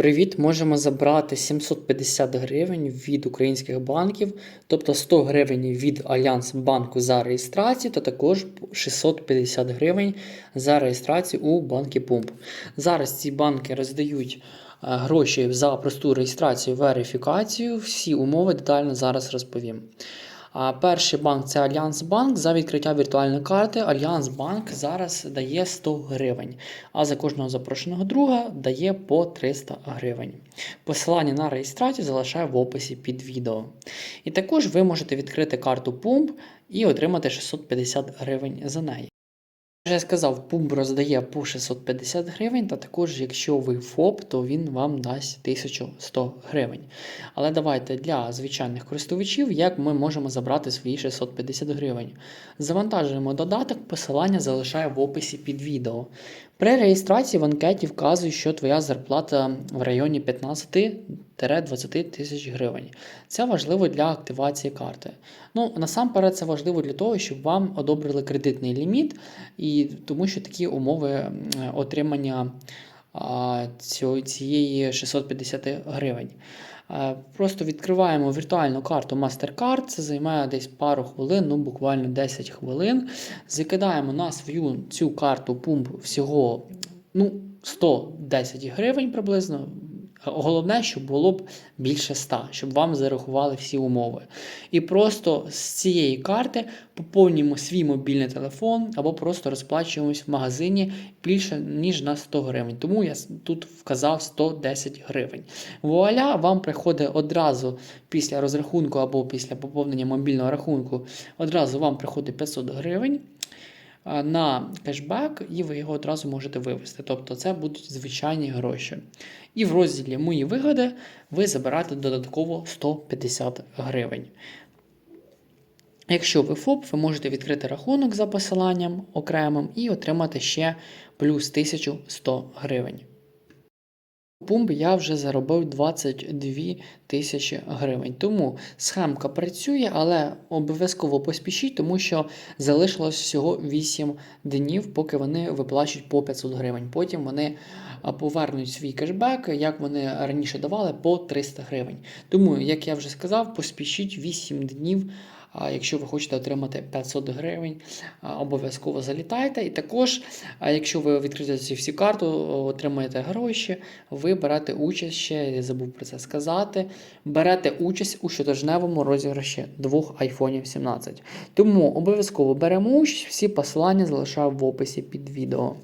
Привіт, можемо забрати 750 гривень від українських банків, тобто 100 гривень від Альянс банку за реєстрацію, та також 650 гривень за реєстрацію у банки Пумп. Зараз ці банки роздають е, гроші за просту реєстрацію, верифікацію. Всі умови детально зараз розповім. Перший банк це Альянс Банк. За відкриття віртуальної карти Альянс Банк зараз дає 100 гривень, а за кожного запрошеного друга дає по 300 гривень. Посилання на реєстрацію залишаю в описі під відео. І також ви можете відкрити карту Pump і отримати 650 гривень за неї. Вже я сказав, Pump роздає по 650 гривень, та також, якщо ви ФОП, то він вам дасть 1100 гривень. Але давайте для звичайних користувачів, як ми можемо забрати свої 650 гривень. Завантажуємо додаток, посилання залишаю в описі під відео. При реєстрації в анкеті вказує, що твоя зарплата в районі 15-20 тисяч гривень. Це важливо для активації карти. Ну, насамперед, це важливо для того, щоб вам одобрили кредитний ліміт, і тому що такі умови отримання цієї 650 гривень. Просто відкриваємо віртуальну карту MasterCard, це займає десь пару хвилин, ну буквально 10 хвилин. Закидаємо на свою цю карту пумп всього ну, 110 гривень приблизно. Головне, щоб було б більше 100, щоб вам зарахували всі умови. І просто з цієї карти поповнюємо свій мобільний телефон або просто розплачуємось в магазині більше, ніж на 100 гривень. Тому я тут вказав 110 гривень. Вуаля, вам приходить одразу після розрахунку або після поповнення мобільного рахунку, одразу вам приходить 500 гривень на кешбек, і ви його одразу можете вивести. Тобто це будуть звичайні гроші. І в розділі Мої вигоди ви забираєте додатково 150 гривень. Якщо ви ФОП, ви можете відкрити рахунок за посиланням окремим і отримати ще плюс 1100 гривень. Пумп я вже заробив 22 тисячі гривень. Тому схемка працює, але обов'язково поспішіть, тому що залишилось всього 8 днів, поки вони виплачують по 500 гривень. Потім вони повернуть свій кешбек, як вони раніше давали, по 300 гривень. Тому, як я вже сказав, поспішіть 8 днів. А якщо ви хочете отримати 500 гривень, обов'язково залітайте. І також, якщо ви відкриєте всі карту, отримаєте гроші, ви берете участь ще, я забув про це сказати. Берете участь у щотижневому розіграші двох iPhone 17. Тому обов'язково беремо участь, всі посилання залишаю в описі під відео.